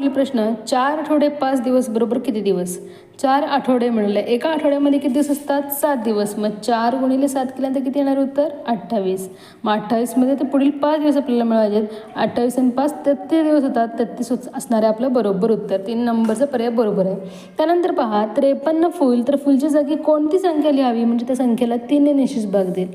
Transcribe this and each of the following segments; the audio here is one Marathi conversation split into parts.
पुढील प्रश्न चार आठवडे पाच दिवस बरोबर किती दिवस? चार आठवडे मिळाले एका आठवड्यामध्ये किती दिवस असतात? सात दिवस. मग चार गुणिले सात केल्यानंतर किती येणार उत्तर? अठ्ठावीस. मग अठ्ठावीसमध्ये तर पुढील पाच दिवस आपल्याला मिळायचे आहेत अठ्ठावीस आणि पाच तेहत्तीस दिवस होतात तेहतीस असणारे आपलं बरोबर उत्तर. तीन नंबरचं पर्याय बरोबर आहे. त्यानंतर पहा त्रेपन्न फूल तर फुलच्या जागी कोणती संख्या लिहावी? म्हणजे त्या संख्येला तीनने निश्चित भाग देईल.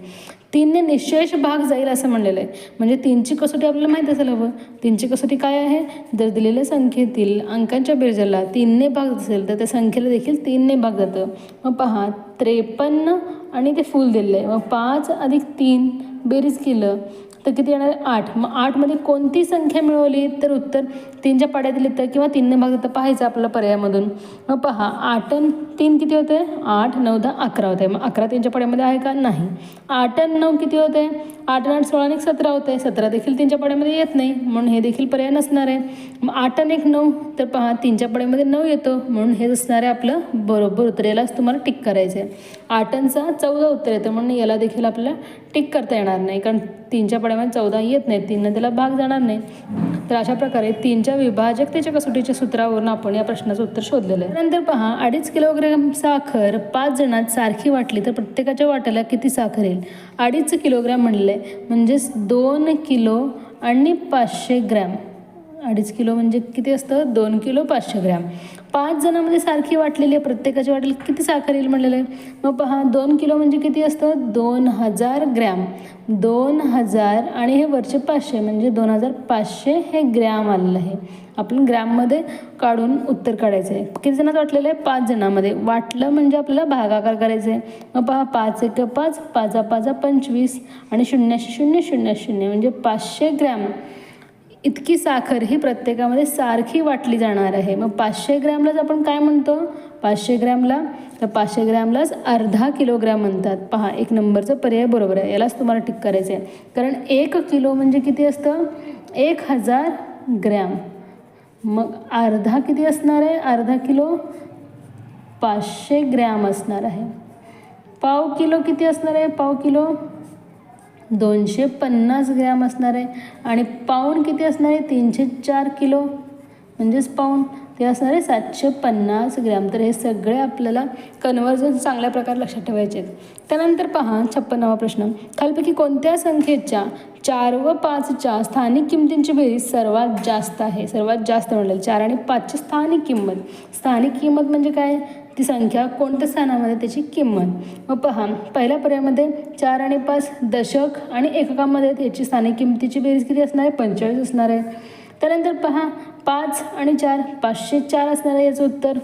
तीनने निशेष भाग जाईल असं म्हणलेलं आहे. म्हणजे तीनची कसोटी आपल्याला माहीत असेल हवं. तीनची कसोटी काय आहे? जर दिलेल्या संख्येतील अंकांच्या बेरजाला तीनने भाग असेल तर त्या संख्येला देखील तीनने भाग जातं. मग पहा त्रेपन्न आणि ते फूल दिलेलं आहे मग पाच अधिक तीन बेरीज केलं. तर किती येणार? आठ. मग आठमध्ये कोणती संख्या मिळवली? तर उत्तर तीनच्या पाड्यात लिहितं तर किंवा तीनने भाग तर पाहायचं आपल्याला पर्यायामधून. मग पहा आठ आणि तीन किती होते आठ नऊ दहा अकरा होते मग अकरा तीनच्या पाड्यामध्ये आहे का? नाही. आठ आणि नऊ किती होते आठ आणि आठ सोळा आणि सतरा होते सतरा देखील तीनच्या पाड्यामध्ये येत नाही. म्हणून हे देखील पर्याय नसणार आहे. मग आठ आणि एक नऊ तर पहा तीनच्या पाड्यामध्ये नऊ येतो. म्हणून हे असणार आहे आपलं बरोबर उत्तर. यालाच तुम्हाला टिक करायचं आहे आठांचा चौदा उत्तर येतं. म्हणून याला देखील आपल्याला टिक करता येणार नाही. कारण तीनच्या पाड्यामध्ये चौदा येत नाही तीननं त्याला भाग जाणार नाही. तर अशा प्रकारे तीनच्या विभाजकतेच्या कसोटीच्या सूत्रावरून आपण या प्रश्नाचं उत्तर शोधलेलं आहे. नंतर पहा अडीच किलोग्रॅम साखर पाच जणात सारखी वाटली तर प्रत्येकाच्या वाट्याला किती साखर येईल? अडीच किलोग्रॅम म्हणलं आहे म्हणजेच दोन किलो आणि पाचशे ग्रॅम. अडीच किलो म्हणजे किती असतं? दोन किलो पाचशे ग्रॅम. पाच जणांमध्ये सारखी वाटलेली आहे. प्रत्येकाची वाटेल किती साखर येईल म्हणलेलं आहे. मग पहा दोन किलो म्हणजे किती असतं? दोन हजार ग्रॅम. दोन हजार आणि हे वरचे पाचशे म्हणजे दोन हजार पाचशे हे ग्रॅम आलेलं आहे. आपण ग्रॅममध्ये काढून उत्तर काढायचं आहे. किती जणांचं वाटलेलं आहे? पाच जणांमध्ये. वाटलं म्हणजे आपल्याला भागाकार करायचं आहे. मग पहा पाच एक पाच पाचा पाचा पंचवीस आणि शून्याशी शून्य शून्य शून्य म्हणजे पाचशे ग्रॅम. इतकी साखर ही प्रत्येकामध्ये सारखी वाटली जाणार आहे. मग पाचशे ग्रॅमलाच आपण काय म्हणतो? पाचशे ग्रॅमला? तर पाचशे ग्रॅमलाच अर्धा किलोग्रॅम म्हणतात. पहा एक नंबरचं पर्याय बरोबर आहे. यालाच तुम्हाला टिक करायचं आहे. कारण एक किलो म्हणजे किती असतं? एक हजार ग्रॅम. मग अर्धा किती असणार आहे? अर्धा किलो पाचशे ग्रॅम असणार आहे. पाव किलो किती असणार आहे? पाव किलो दोनशे पन्नास ग्रॅम असणार आहे. आणि पाऊण किती असणार आहे? तीनशे चार किलो. म्हणजेच पाऊण. ते असणार आहे सातशे पन्नास ग्रॅम. तर हे सगळे आपल्याला कन्वर्जन चांगल्या प्रकारे लक्षात ठेवायचे आहेत. त्यानंतर पहा छप्पन्नावा प्रश्न. खालपैकी कोणत्या संख्येच्या चार व पाचच्या स्थानिक किमतींची बेरीज सर्वात जास्त आहे? सर्वात जास्त म्हणलं चार आणि पाचची स्थानिक किंमत. स्थानिक किंमत म्हणजे काय? ती संख्या कोणत्या स्थानामध्ये त्याची किंमत. मग पहा पहिल्या पर्यायामध्ये चार आणि पाच दशक आणि एककामध्ये त्याची स्थानिक किमतीची बेरीज किती असणार आहे? पंचेचाळीस असणार आहे. त्यानंतर पहा पाच आणि चार पाचशे चार असणार आहे याचं उत्तर.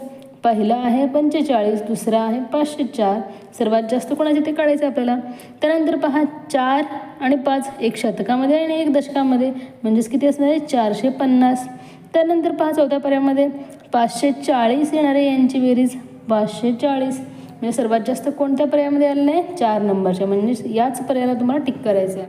पहिलं आहे पंचेचाळीस दुसरं आहे पाचशे चार. सर्वात जास्त कोणाचे ते काढायचं आपल्याला? त्यानंतर पहा चार आणि पाच एक शतकामध्ये आणि एक दशकामध्ये. म्हणजेच किती असणार आहे? चारशे पन्नास. त्यानंतर पहा चौथ्या पर्यामध्ये पाचशे चाळीस येणार आहे यांची बेरीज. पाचशे चाळीस. म्हणजे सर्वात जास्त कोणत्या पर्यायामध्ये आलेलं आहे? चार नंबरच्या. म्हणजे याच पर्यायाला तुम्हाला टिक करायचं आहे.